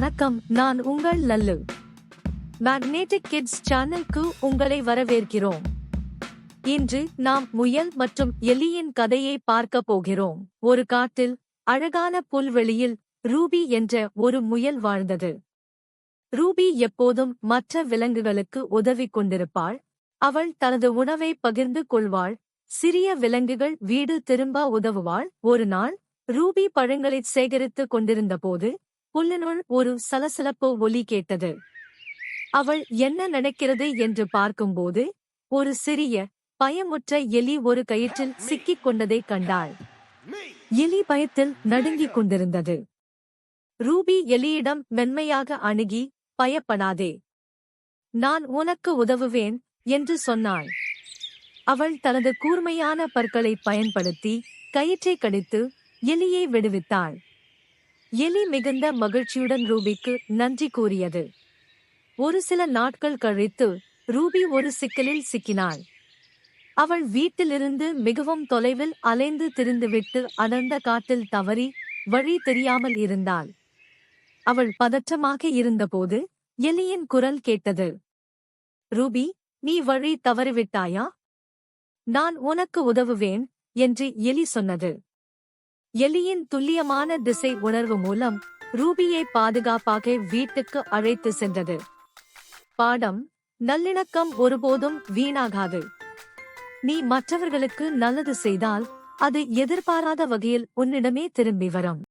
வணக்கம் நான் உங்கள் லல்லு. மேக்னெட்டிக் கிட்ஸ் சேனலுக்கு உங்களை வரவேற்கிறோம். இன்று நாம் முயல் மற்றும் எலியின் கதையை பார்க்க போகிறோம். ஒரு காட்டில் அழகான புல்வெளியில் ரூபி என்ற ஒரு முயல் வாழ்ந்தது. ரூபி எப்போதும் மற்ற விலங்குகளுக்கு உதவி கொண்டிருப்பாள். அவள் தனது உணவை பகிர்ந்து கொள்வாள். சிறிய விலங்குகள் வீடு திரும்ப உதவுவாள். ஒரு நாள் ரூபி பழங்களைச் சேகரித்துக் கொண்டிருந்தபோது புல்லினுள் ஒரு சலசலப்பு ஒலி கேட்டது. அவள் என்ன நடக்கிறது என்று பார்க்கும்போது ஒரு சிறிய பயமுற்ற எலி ஒரு கயிற்றில் சிக்கிக் கொண்டதைக் கண்டாள். எலி பயத்தில் நடுங்கிக் கொண்டிருந்தது. ரூபி எலியிடம் மென்மையாக அணுகி பயப்படாதே. நான் உனக்கு உதவுவேன் என்று சொன்னாள். அவள் தனது கூர்மையான பற்களை பயன்படுத்தி கயிற்றை கடித்து எலியை விடுவித்தாள். எலி மிகுந்த மகிழ்ச்சியுடன் ரூபிக்கு நன்றி கூறியது. ஒரு சில நாட்கள் கழித்து ரூபி ஒரு சிக்கலில் சிக்கினாள். அவள் வீட்டிலிருந்து மிகவும் தொலைவில் அலைந்து திரிந்துவிட்டு அடர்ந்த காட்டில் தவறி வழி தெரியாமல் இருந்தாள். அவள் பதற்றமாக இருந்தபோது எலியின் குரல் கேட்டது. ரூபி நீ வழி தவறிவிட்டாயா? நான் உனக்கு உதவுவேன் என்று எலி சொன்னது. எலியின் துல்லியமான திசை உணர்வு மூலம் ரூபியை பாதுகாப்பாக வீட்டுக்கு அழைத்து சென்றது. பாடம் நல்லிணக்கம் ஒருபோதும் வீணாகாது. நீ மற்றவர்களுக்கு நல்லது செய்தால் அது எதிர்பாராத வகையில் உன்னிடமே திரும்பி வரும்.